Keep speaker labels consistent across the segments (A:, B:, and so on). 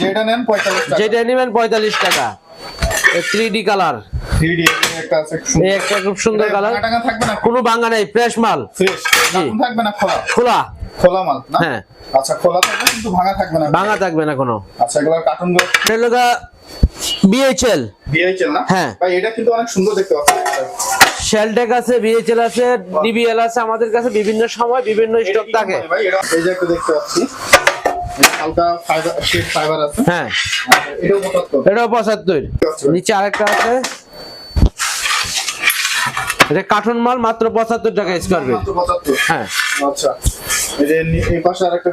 A: যেটা নেন পঁয়তাল্লিশ টাকা।
B: যেটা নেবেন পঁয়তাল্লিশ টাকা। থ্রি ডি কালার
A: 3D একটা আছে
B: একটা খুব সুন্দর কালার
A: থাকবে না?
B: কোনো বাঙ্গা নেই ফ্রেশ মাল।
A: ফ্রেশ থাকবে না খোলা?
B: খোলা।
A: খোলা মাল না?
B: হ্যাঁ।
A: আচ্ছা খোলা থাকবে কিন্তু ভাঙা থাকবে না?
B: ভাঙা থাকবে না কোনো।
A: আচ্ছা এগুলো
B: কার্টুনগুলো? বিএইচএল
A: না?
B: হ্যাঁ।
A: ভাই এটা কিন্তু অনেক সুন্দর দেখতে পাচ্ছেন
B: শেলটেক আছে বিএইচএল আছে ডিবিএল আছে আমাদের কাছে বিভিন্ন সময় বিভিন্ন স্টক থাকে।
A: ভাই এটা এই যে একটা দেখতে পাচ্ছি।
B: হ্যাঁ।
A: এটাও পঁচাত্তর।
B: নিচে আরেকটা আছে। এটা কার্টুন মাল মাত্র পঁচাত্তর টাকা স্কোয়ার ফিট হ্যাঁ।
A: আচ্ছা। এই পাশে আরেকটা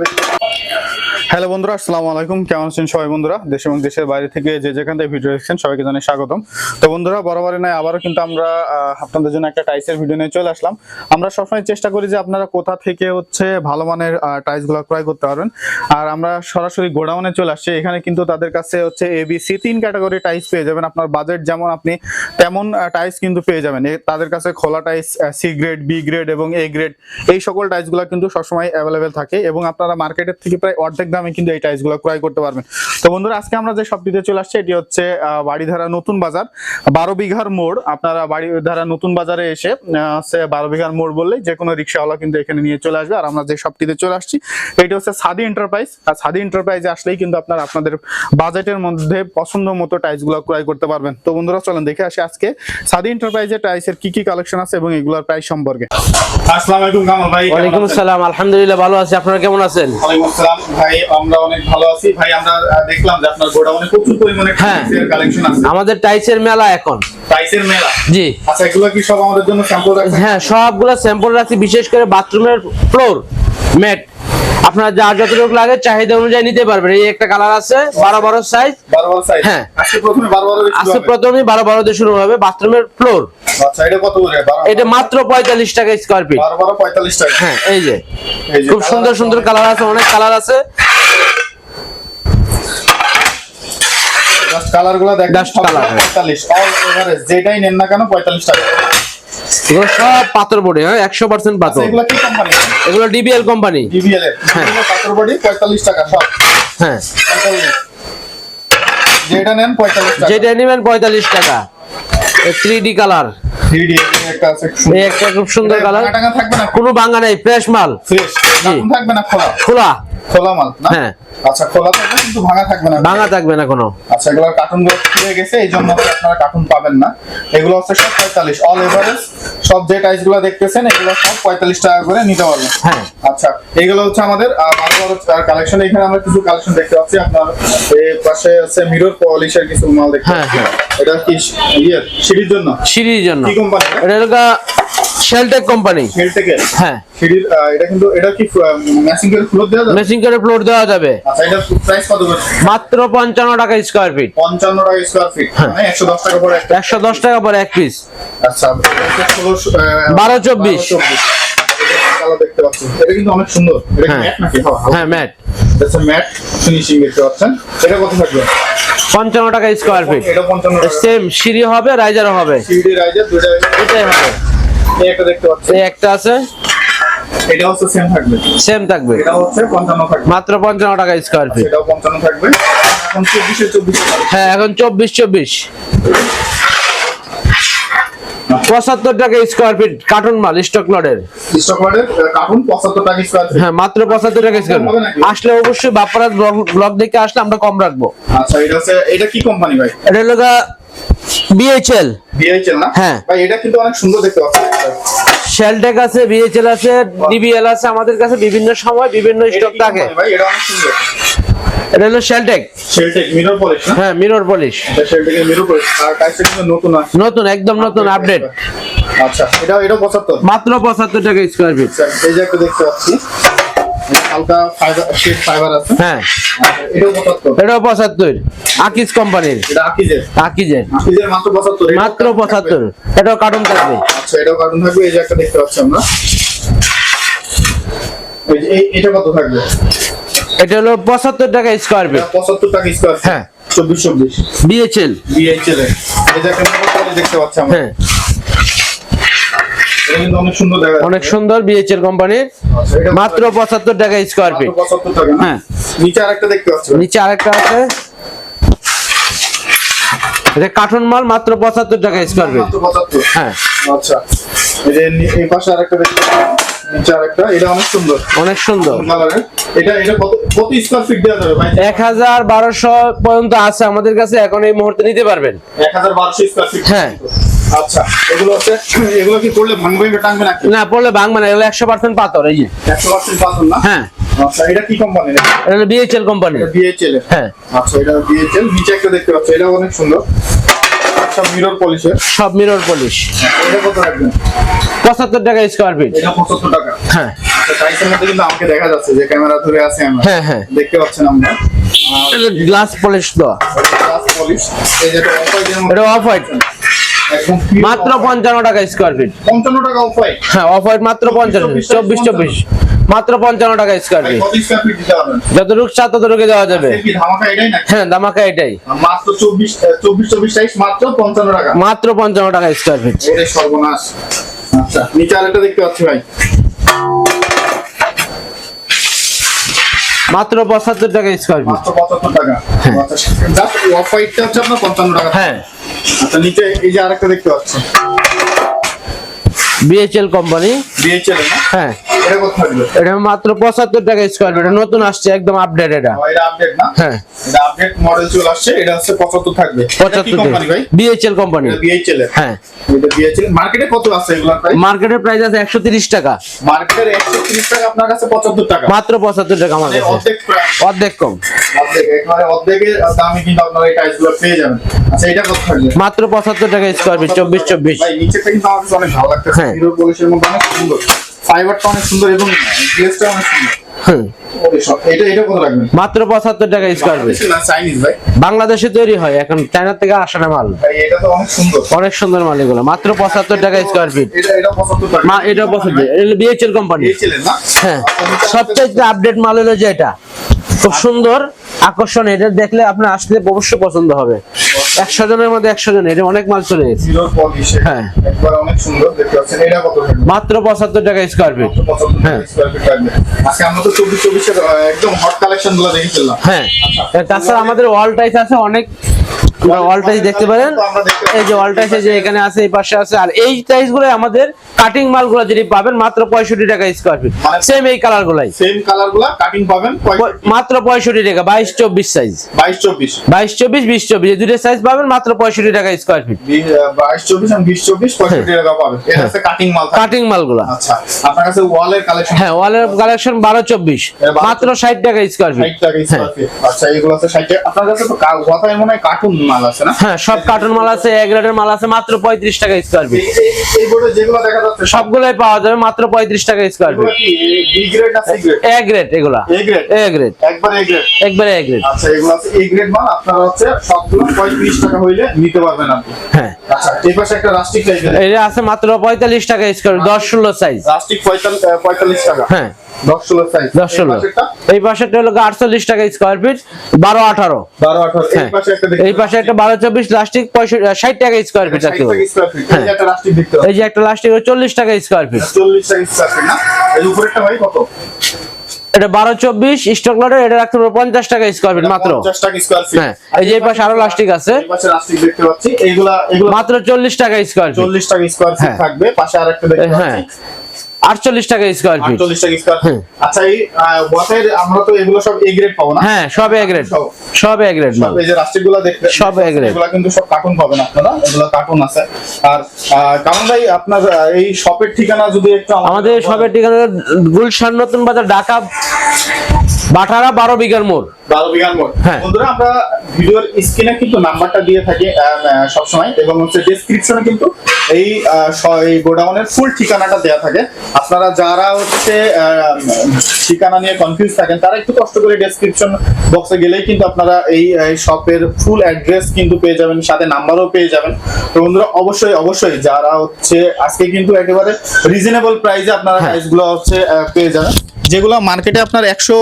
A: হ্যালো বন্ধুরা, আসসালামু আলাইকুম। কেমন আছেন সবাই বন্ধুরা? দেশ এবং দেশের বাইরে থেকে যে যেখান থেকে ভিডিও দেখছেন, সবাইকে জানাই স্বাগতম। তো বন্ধুরা, বরাবরই নয়, আবারও কিন্তু আমরা আপনাদের জন্য একটা টাইসের ভিডিও নিয়ে চলে আসলাম। আমরা সবসময় চেষ্টা করি যে আপনারা কোথা থেকে হচ্ছে ভালো মানের টাইসগুলো ক্রয় করতে পারবেন। আর আমরা সরাসরি গোডাউনে চলে আসছি। এখানে কিন্তু তাদের কাছে হচ্ছে এ এবিসি তিন ক্যাটাগরি টাইস পেয়ে যাবেন। আপনার বাজেট যেমন আপনি তেমন টাইস কিন্তু পেয়ে যাবেন। তাদের কাছে খোলা tiles C grade B grade এবং এ গ্রেড এই সকল টাইসগুলো কিন্তু সবসময় অ্যাভেলেবেল থাকে। এবং আপনারা মার্কেটের থেকে প্রায় অর্ধেক দামে কিন্তু এই টাইসগুলো ক্রয় করতে পারবেন। তো বন্ধুরা আজকে আমরা যে শপটিতে চলে আসছি এটি হচ্ছে বাড়িধারা নতুন বাজার বারো বিঘার মোড়। আপনারা বাড়িধারা নতুন বাজারে এসে বারো বিঘার মোড় বললেই যে কোনো রিক্সাওয়ালা কিন্তু এখানে নিয়ে চলে আসবে। আর আমরা যে শপটিতে চলে আসছি এটি হচ্ছে সাদি এন্টারপ্রাইজ আর সাদি এন্টারপ্রাইজে আসলেই কিন্তু আপনারা আপনাদের বাজেটের মধ্যে পছন্দ মতো টাইসগুলো ক্রয় করতে পারবেন। তো বন্ধুরা চলেন দেখে আসি আজকে সাদি এন্টারপ্রাইজের টাইসের কি কি কালেকশন আছে এবং এগুলোর প্রাইস সম্পর্কে। আসসালামু আলাইকুম কামাল ভাই
B: ওয়ালাইকুম আসসালাম আলহামদুলিল্লাহ ভালো আছি। আপনারা কেমন আছেন?
A: ওয়ালাইকুম আসসালাম ভাই আমরা অনেক ভালো আছি। ভাই আমরা আহ, দেখলাম যে আপনার গোডাউনে প্রচুর পরিমাণে
B: হ্যাঁ।
A: কালেকশন আছে।
B: আমাদের টাইসের মেলা এখন।
A: টাইসের মেলা?
B: জি।
A: আচ্ছা এগুলো কি সব আমাদের জন্য স্যাম্পল রাখছেন?
B: হ্যাঁ সবগুলো স্যাম্পল রাখছি বিশেষ করে বাথরুমের ফ্লোর ম্যাট আপনার যার যতটুকু লাগে চাহিদা অনুযায়ী নিতে পারবেন। এই একটা কালার আছে বারো বারো সাইজ হ্যাঁ।
A: আজকে প্রথমে বারো বারো
B: দিয়ে শুরু হবে? বাথরুমের ফ্লোর
A: আচ্ছা এটা
B: মাত্র পঁয়তাল্লিশ টাকা স্কোয়ার ফিট হ্যাঁ এই যে। খুব সুন্দর সুন্দর কালার আছে অনেক কালার আছে।
A: কালারগুলো দেখেন
B: Just colour।
A: পঁয়তাল্লিশ। অল এভারেজ যেটাই নেন না কেন পঁয়তাল্লিশ টাকা
B: এগুলো সব পাথর বডি হ্যাঁ? একশো পার্সেন্ট
A: আচ্ছা
B: পাথর
A: এগুলো কি কোম্পানি
B: এগুলো ডিবিএল কোম্পানি
A: ডিবিএল এর।
B: হ্যাঁ।
A: পাথর বডি পঁয়তাল্লিশ টাকা সব।
B: হ্যাঁ।
A: যেটা নেন পঁয়তাল্লিশ টাকা।
B: যেটা নেবেন পঁয়তাল্লিশ টাকা। থ্রি ডি কালার
A: 3D একটা আছে
B: একটা খুব সুন্দর কালার
A: টাকা থাকবে না?
B: কোনো বাঙ্গা নেই ফ্রেশ মাল।
A: ফ্রেশ থাকবে না খোলা।
B: খোলা।
A: খোলা মাল না?
B: হ্যাঁ।
A: আচ্ছা খোলা থাকবে কিন্তু ভাঙা থাকবে না।
B: ভাঙা থাকবে না কোনো।
A: আচ্ছা এগুলো কার্টুনগুলো খুলে গেছে এই জন্য আপনারা কার্টুন পাবেন না। এগুলো হচ্ছে সব পঁয়তাল্লিশ অল এভারেজ সব যে টাইসগুলো দেখতেছেন এগুলো সব পঁয়তাল্লিশ টাকা করে নিতে পারবেন।
B: হ্যাঁ।
A: আচ্ছা এগুলো হচ্ছে আমাদের আহ, বারো বারো কালেকশন এখানে আমরা কিছু কালেকশন দেখতে পাচ্ছি। আপনার এই পাশে আছে মিরর পলিশের কিছু মাল দেখতে
B: হ্যাঁ,
A: পাচ্ছি।
B: হ্যাঁ।
A: এটা কি ইয়ে সিঁড়ির জন্য?
B: সিঁড়ির জন্য।
A: কি কোম্পানি
B: এটা শেলটেক কোম্পানি
A: থেকে
B: হ্যাঁ।
A: সিঁড়ির এটা কিন্তু এটা কি ম্যাচিং করে ফ্লোর দেওয়া যাবে?
B: মেশিন করে ফ্লোর দেওয়া যাবে।
A: আচ্ছা এটা প্রাইস কত করে?
B: মাত্র পঞ্চান্ন টাকা স্কোয়ার ফিট
A: পঞ্চান্ন টাকা স্কোয়ার ফিট
B: হ্যাঁ।
A: মানে একশো দশ টাকা করে একটা
B: একশো দশ টাকা পরে এক পিস
A: আচ্ছা এটা ষোলোশো, আহ,
B: বারো চব্বিশ।
A: চব্বিশ। দেখতে পাচ্ছি এটা কিন্তু অনেক সুন্দর। এটা। ম্যাট নাকি?
B: হ্যাঁ ম্যাট
A: এটা ম্যাট ফিনিশিং দেখতে পাচ্ছেন। এটা কত থাকবে?
B: পঞ্চান্ন টাকা স্কোয়ার ফিট সেম সিঁড়ি হবে রাইজারও হবে।
A: সিডি রাইজার দুইটা
B: এটাই হবে।
A: এই একটা দেখতে পাচ্ছি।
B: এই একটা আছে?
A: এটা হচ্ছে সেম থাকবে।
B: সেম থাকবে।
A: এটা হচ্ছে পঞ্চান্ন থাকবে।
B: মাত্র পঞ্চান্ন টাকা স্কোয়ার ফিট
A: এটাও থাকবে। এখন
B: হ্যাঁ এখন পঁচাত্তর টাকা স্কোয়ার ফিট কার্টুন মাল স্টক
A: কার্টুন পঁচাত্তর টাকা স্কোয়ার ফিট
B: হ্যাঁ মাত্র পঁচাত্তর টাকা স্কোয়ার আসলে অবশ্যই বাপ্পারাজ ব্লগ দেখে আসলে আমরা কম রাখব।
A: আচ্ছা এটা হচ্ছে এটা কি কোম্পানি ভাই?
B: এটা হলো বিএইচএল
A: বিআইচেল না?
B: হ্যাঁ।
A: ভাই এটা কিন্তু অনেক সুন্দর দেখতে পাচ্ছি।
B: শেলটেক আছে বিএইচএল আছে ডিবিএল আছে আমাদের কাছে বিভিন্ন সময় বিভিন্ন স্টক থাকে।
A: ভাই? এটা অনেক সুন্দর।
B: এটা হলো শেলটেক
A: শেলটেক মিরর পলিশ না?
B: হ্যাঁ মিরর পলিশ
A: এটা শেলটেকের মিরর পলিশ আর টাইসটা কিন্তু নতুন আছে।
B: নতুন একদম নতুন আপডেট
A: আচ্ছা এটা এটা পঁচাত্তর।
B: মাত্র পঁচাত্তর টাকা স্কোয়ার ফিট
A: আচ্ছা, এই যে একটা দেখতে পাচ্ছি। হালকা ফাইবার শেড ফাইবার আছে।
B: হ্যাঁ।
A: এটাও পঁচাত্তর।
B: এটাও পঁচাত্তর। আকিজ কোম্পানির।
A: এটা আকিজের।
B: আকিজের।
A: আকিজের মাত্র পঁচাত্তর এটাও
B: মাত্র
A: কার্টুন
B: পঁচাত্তর।
A: থাকবে।
B: এটাও কার্টুন থাকবে।
A: আচ্ছা এটাও কার্টুন থাকবে এই যে একটা দেখতে পাচ্ছি আমরা। এই এটা কত থাকবে?
B: এটা হলো পঁচাত্তর টাকা স্কোয়ার ফিট
A: টাকা স্কোয়ার
B: হ্যাঁ।
A: চব্বিশ চব্বিশ।
B: বিএইচএল
A: বিএইচএল এর এই যে একটা মিরর পলিশ দেখতে পাচ্ছি আমরা।
B: হ্যাঁ।
A: অনেক সুন্দর
B: কোম্পানি কোম্পানির
A: আচ্ছা,
B: মাত্র পঁচাত্তর টাকা স্কোয়ার ফিট হ্যাঁ।
A: নিচে আরেকটা দেখতে পাচ্ছি।
B: নিচে আরেকটা আছে। এটা কার্টুন মাল মাত্র পঁচাত্তর টাকা স্কোয়ার ফিট হ্যাঁ।
A: আচ্ছা। এই যে নি- এই পাশে আরেকটা দেখতে পাচ্ছি। এটা অনেক সুন্দর।
B: অনেক সুন্দর।
A: এটা এটা কত কত স্কয়ার ফিট দেওয়া যাবে ভাই?
B: এক হাজার বারোশো পর্যন্ত আছে আমাদের কাছে এখন এই মুহূর্তে নিতে পারবেন।
A: 1200 স্কয়ার ফিট
B: হ্যাঁ।
A: আচ্ছা এগুলো হচ্ছে এগুলো কি করলে ভাঙবে না টাঙবে নাকি
B: না পড়লে ভাঙবে না এগুলো একশো পার্সেন্ট পাথর এই যে।
A: 100% পাথর না?
B: হ্যাঁ।
A: আচ্ছা এটা কি কোম্পানি
B: এটা বিএইচএল কোম্পানি
A: বিএইচএল
B: হ্যাঁ।
A: আচ্ছা এটা বিএইচএল নিচে একটা দেখতে পাচ্ছি এটা অনেক সুন্দর। মিরর পলিশের
B: সব মিরর পলিশ
A: এটা কত রাখবেন
B: পঁচাত্তর টাকা স্কোয়ার ফিট
A: এটা 75 টাকা।
B: হ্যাঁ।
A: টাইসের মধ্যে কিন্তু আমাকে দেখা যাচ্ছে যে ক্যামেরা ধরে আছে আমরা।
B: হ্যাঁ, হ্যাঁ।
A: দেখতে পাচ্ছেন আমরা।
B: গ্লাস পলিশ দেওয়া
A: গ্লাস পলিশ এই যে অফ হোয়াইটের
B: এটা অফ হোয়াইট মাত্র পঞ্চান্ন টাকা স্কোয়ার ফিট
A: 55 টাকা অফ হোয়াইট
B: হ্যাঁ অফ হোয়াইট মাত্র পঞ্চান্ন। চব্বিশ চব্বিশ মাত্র পঞ্চান্ন টাকা স্কোয়ার ফিট
A: পারবেন
B: যতটুকু চা ততটুকু দেওয়া যাবে।
A: এর কি ধামাকা এটাই
B: হ্যাঁ দামাকা এটাই।
A: মাত্র 24 24 24 সাইজ মাত্র 55 টাকা।
B: মাত্র পঞ্চান্ন টাকা স্কোয়ার ফিট
A: সর্বনাশ। আচ্ছা নিচে আরেকটা দেখতে পাচ্ছি ভাই।
B: মাত্র পঁচাত্তর টাকা স্কোয়ার ফিট
A: 75 টাকা। আচ্ছা অফ হোয়াইটটা হচ্ছে আপনার 55 টাকা।
B: হ্যাঁ।
A: আচ্ছা নিচে এই যে আরেকটা দেখতে পাচ্ছি।
B: বিএইচএল কোম্পানি
A: বিএইচএল না?
B: হ্যাঁ।
A: এটা
B: মাত্র পঁচাত্তর টাকা স্কোয়ার ফিট নতুন আসছে একদম আপডেট এটা।
A: এটা আপডেট না?
B: হ্যাঁ।
A: এটা আপডেট মডেল চলে আসছে এটা হচ্ছে 75 থাকবে।
B: পঁচাত্তর বিএইচএল কোম্পানি
A: বিএইচএল
B: হ্যাঁ।
A: মার্কেটে কত আছে এগুলোর
B: মার্কেটের প্রাইস আছে একশো তিরিশ টাকা।
A: মার্কেটের 130 টাকা আপনার কাছে 75 টাকা।
B: মাত্র আমার কাছে।
A: অর্ধেক
B: অর্ধেক কম।
A: অর্ধেক একেবারে অর্ধেকের দামে কিন্তু আপনারা এই টাইলস পেয়ে যাবেন। আচ্ছা এটা কত থাকবে?
B: মাত্র পঁচাত্তর টাকা স্কোয়ার ফিট চব্বিশ চব্বিশ।
A: ভাই নিচেটা কিন্তু আমার অনেক ভালো লাগতেছে।
B: হ্যাঁ।
A: হিরো পলিশের মধ্যে অনেক সুন্দর। ফাইবারটা অনেক সুন্দর এবং গ্লেসটা অনেক সুন্দর।
B: হুম।
A: ওরে সব এটা এটা কত রাখবেন
B: মাত্র পঁচাত্তর টাকা স্কোয়ার ফিট
A: বাংলাদেশি
B: তৈরি হয় এখন চায়না থেকে আসে না মাল।
A: অনেক সুন্দর।
B: মাল এগুলো। মাত্র পঁচাত্তর টাকা স্কোয়ার ফিট
A: এটা এটা 75
B: মা এটা পছন্দ বিএইচএল কোম্পানি হ্যাঁ। সবচেয়ে আপডেট মাল হলো যে এটা। খুব সুন্দর আকর্ষণ এটা দেখলে আপনার আসলে অবশ্যই পছন্দ হবে। একশো জনের মধ্যে একশো জন এটা অনেক মাল চলে গেছে। হ্যাঁ। মাত্র পঁচাত্তর টাকা স্কোয়ার ফিট হ্যাঁ। হ্যাঁ। তাছাড়া আমাদের ওয়াল টাইস আছে অনেক ওয়াল টাইস দেখতে পারেন। এই যে ওয়াল টাইস যে এখানে আছে এই পাশে আছে। আর এই টাইসগুলো আমাদের কাটিং মালগুলো যেটি পাবেন মাত্র পঁয়ষট্টি টাকা স্কোয়ার ফিট সেম এই কালার গুলাই।
A: সেম কালারগুলা কাটিং পাবেন
B: মাত্র পঁয়ষট্টি টাকা বাইশ চব্বিশ সাইজ
A: বাইশ চব্বিশ।
B: বাইশ চব্বিশ বিশ চব্বিশ দুটো সাইজ পাবেন মাত্র পঁয়ষট্টি টাকা স্কোয়ার ফিট
A: বাইশ চব্বিশ বিশ চব্বিশ পঁয়ষট্টি টাকা পাবেন। এটা হচ্ছে কাটিং মাল।
B: কাটিং মালগুলা।
A: আচ্ছা আপনার কাছে ওয়ালের কালেকশন
B: হ্যাঁ ওয়ালের কালেকশন বারো চব্বিশ
A: হ্যাঁ, 12
B: মাত্র ষাট টাকা স্কোয়ার ফিট হ্যাঁ।
A: স্কোয়ার ফিট আচ্ছা এগুলো আছে ষাট টাকা। আপনার কাছে তো কা- মনে হয় কার্টুন মাল আছে না?
B: হ্যাঁ সব কার্টুন মাল আছে এক গ্রেডের মাল আছে মাত্র পঁয়ত্রিশ টাকা স্কোয়ার ফিট
A: এই- এই- এই বোর্ডে যেগুলো দেখা যাচ্ছে
B: সবগুলাই পাওয়া যাবে মাত্র পঁয়ত্রিশ টাকা স্কোয়ার ফিট
A: বি গ্রেড না সি গ্রেড
B: এ গ্রেড এগুলা।
A: এ গ্রেড
B: এ গ্রেড
A: একবার এ গ্রেড
B: একবারে এ গ্রেড
A: আচ্ছা এগুলো আছে এ গ্রেড মাল আপনারা হচ্ছে সবগুলো পঁয়ত্রিশ টাকা হইলে নিতে পারবেন আপনি।
B: হ্যাঁ।
A: আচ্ছা এই পাশে একটা রাস্টিক টাইপের
B: এটা আছে মাত্র পঁয়তাল্লিশ টাকা স্কোয়ার দশ ষোলো সাইজ
A: রাস্টিক টাকা।
B: হ্যাঁ। এই পাশেরটা? হলো আটচল্লিশ টাকা স্কোয়ার ফিট বারো আঠারো।
A: এই
B: হ্যাঁ।
A: পাশে একটা
B: একটা বারো চব্বিশ ষাট টাকা স্কোয়ার ফিট
A: এই যে একটা
B: একটা লাস্টিক চল্লিশ টাকা স্কোয়ার ফিট
A: চল্লিশ টাকা কত?
B: এটা বারো চব্বিশ স্টক লটে এটা রাখতে পারব পঞ্চাশ টাকা স্কোয়ার ফিট মাত্র। হ্যাঁ, এই যে এই পাশে আরও প্লাস্টিক আছে। মাত্র চল্লিশ টাকা স্কোয়ার
A: চল্লিশ টাকা স্কোয়ার ফিট
B: হ্যাঁ।
A: থাকবে। পাশে আরেকটা দেখতে
B: হ্যাঁ।
A: পাচ্ছি
B: আটচল্লিশ টাকা স্কোয়ার ফিট
A: আটচল্লিশ টাকা স্কোয়ার। আচ্ছা এই ওয়াটের আমরা তো এগুলো সব এ গ্রেড পাবো না?
B: হ্যাঁ সব এ গ্রেড
A: সব।
B: এ গ্রেড মাল
A: এই যে রাষ্ট্রগুলো গুলো দেখতে
B: সব এ গ্রেড
A: এগুলো কিন্তু সব কার্টুন পাবেন আপনারা। এগুলো কার্টুন আছে। আর কারণ ভাই আপনার এই শপের ঠিকানা যদি একটু
B: আমাদের শপের ঠিকানা গুলশান নতুন বাজার ঢাকা বাটারা বারো বিঘার মোড়।
A: বারো বিঘার মোট
B: হ্যাঁ।
A: বন্ধুরা আমরা ভিডিওর স্ক্রিনে কিন্তু নাম্বারটা দিয়ে থাকি সবসময় এবং হচ্ছে ডেসক্রিপশনে কিন্তু এই গোডাউনের ফুল ঠিকানাটা দেওয়া থাকে। আপনারা যারা হচ্ছে ঠিকানা নিয়ে কনফিউজ থাকেন তারা একটু কষ্ট করে ডেসক্রিপশন বক্সে গেলেই কিন্তু আপনারা এই শপের ফুল অ্যাড্রেস কিন্তু পেয়ে যাবেন সাথে নাম্বারও পেয়ে যাবেন। তো বন্ধুরা অবশ্যই অবশ্যই যারা হচ্ছে আজকে কিন্তু একেবারে রিজনেবল প্রাইসে আপনারা
B: হ্যাঁ।
A: প্রাইসগুলো হচ্ছে পেয়ে যাবেন। যেগুলো মার্কেটে আপনার একশো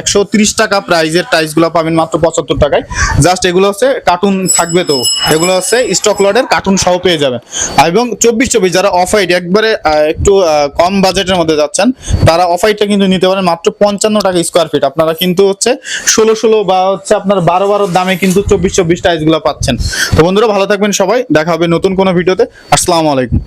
A: একশো টাকা প্রাইজের টাইলসগুলো পাবেন মাত্র পঁচাত্তর টাকায়। জাস্ট এগুলো হচ্ছে কার্টুন থাকবে তো। এগুলো হচ্ছে স্টক লটের কার্টুন সহ পেয়ে যাবেন। এবং চব্বিশ চব্বিশ, যারা অফ হোয়াইট একবারে একটু কম বাজেটের মধ্যে যাচ্ছেন, তারা অফ হোয়াইটটা কিন্তু নিতে পারেন মাত্র পঞ্চান্ন টাকা স্কোয়ার ফিট আপনারা কিন্তু হচ্ছে ষোলো ষোলো বা হচ্ছে আপনার বারো, বারোর দামে কিন্তু চব্বিশ চব্বিশ টাইলসগুলো পাচ্ছেন। তো বন্ধুরা, ভালো থাকবেন সবাই। দেখা হবে নতুন কোনো ভিডিওতে আসসালামু আলাইকুম।